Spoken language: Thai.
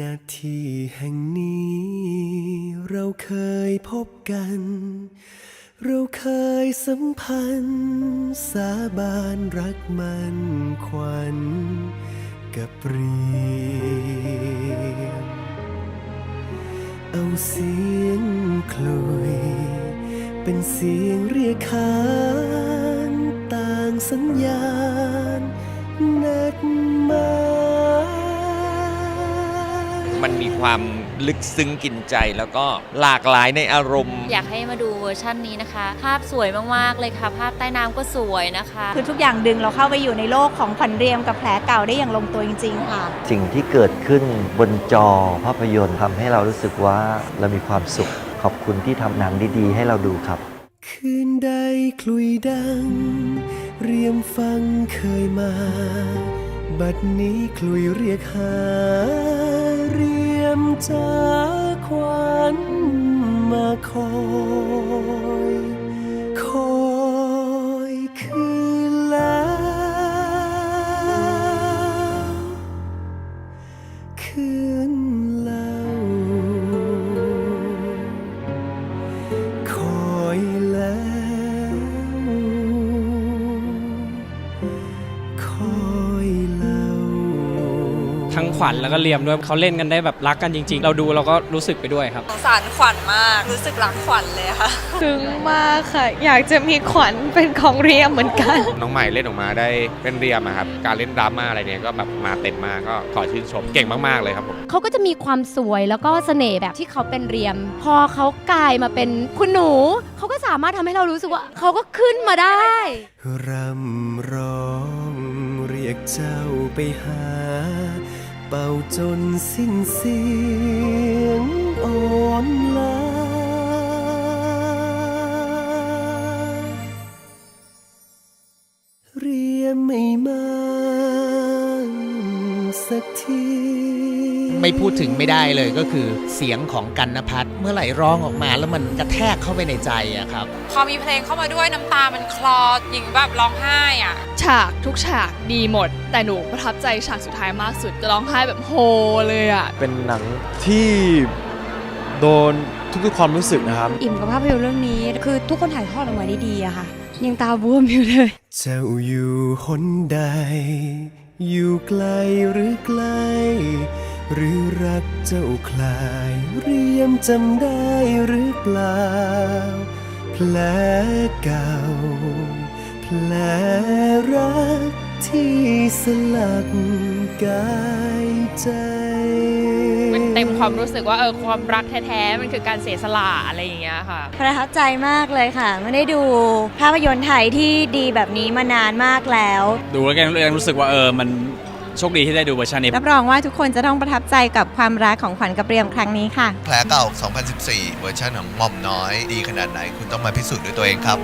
นาทีแห่งนี้ เราเคยพบกัน เราเคยสัมพันธ์ สาบานรักมันขวัญกับเรียมเอาเสียงคลุย เป็นเสียงเรียกขานต่างสัญญาณนัดมา มันมีความลึกซึ้งกินใจ แล้วก็หลากหลายในอารมณ์ อยากให้มาดูเวอร์ชันนี้นะคะ ภาพสวยมาก ๆ เลยค่ะ ภาพใต้น้ำก็สวยนะคะ คือทุกอย่างดึงเราเข้าไปอยู่ในโลกของขวัญเรียมกับแผลเก่าได้อย่างลงตัวจริง ๆ ค่ะ สิ่งที่เกิดขึ้นบนจอภาพยนตร์ทำให้เรารู้สึกว่าเรามีความสุข ขอบคุณที่ทำหนังดีๆ ให้เราดูครับ คืนใดคลุยดัง เรียมฟังเคยมา บัดนี้คลุยเรียกหา เรียมจากควัน ทั้งขวัญแล้วก็เลียมด้วยเขาเล่นกันได้แบบรักกันจริง ๆ เราดูเราก็รู้สึกไปด้วยครับ สงสารขวัญมากรู้สึกรักขวัญเลยค่ะ ซึ้งมากค่ะ อยากจะมีขวัญเป็นของเรียมเหมือนกัน น้องใหม่เล่นออกมาได้เป็นเรียมอะครับ การเล่นดราม่าอะไรเนี่ยก็แบบมาเต็มมากก็ขอชื่นชมเก่งมาก ๆ เลยครับผม เขาก็จะมีความสวยแล้วก็เสน่ห์แบบที่เขาเป็นเรียม พอเขากลายมาเป็นคุณหนู เขาก็สามารถทำให้เรารู้สึกว่าเขาก็ขึ้นมาได้รำร้องเรียกเจ้าไปหา เป่าจนสิ้นเสียงอ่อนลาเรียมไม่มาสักที ไม่พูดถึงไม่ได้เลยก็คือเสียงของกันนพัฒน์เมื่อไหร่ร้องออกมาแล้วมันกระแทกเข้าไปในใจอะครับ พอมีเพลงเข้ามาด้วยน้ำตามันคลอหญิงแบบร้องไห้อะฉากทุกฉากดีหมด แต่หนูประทับใจฉากสุดท้ายมากสุดจะร้องไห้แบบโฮเลยอะเป็นหนังที่โดนทุกๆความรู้สึกนะครับ อิ่มกับภาพยนตร์เรื่องนี้ คือทุกคนถ่ายทอดออกมาได้ดีอะค่ะ ยังตาบวมอยู่เลย เจ้าอยู่หนใด อยู่ไกลหรือไกล หรือรักเจ้าคลายเรียมจำได้หรือเปล่า แผลเก่า แผลรักที่สลักกายใจ มันเต็มความรู้สึกว่าเออความรักแท้ๆ มันคือการเสียสละอะไรอย่างเงี้ยค่ะ ประทับใจมากเลยค่ะ ไม่ได้ดูภาพยนตร์ไทยที่ดีแบบนี้มานานมากแล้ว ดูแล้วก็ยังรู้สึกว่าเออมัน โชคดีที่ได้ดูเวอร์ชันนี้รับรองว่าทุกคนจะต้องประทับใจกับความรักของขวัญกับเรียมครั้งนี้ค่ะ แผลเก่า 2014 เวอร์ชันของหม่อมน้อย ดีขนาดไหนคุณต้องมาพิสูจน์ด้วยตัวเองครับ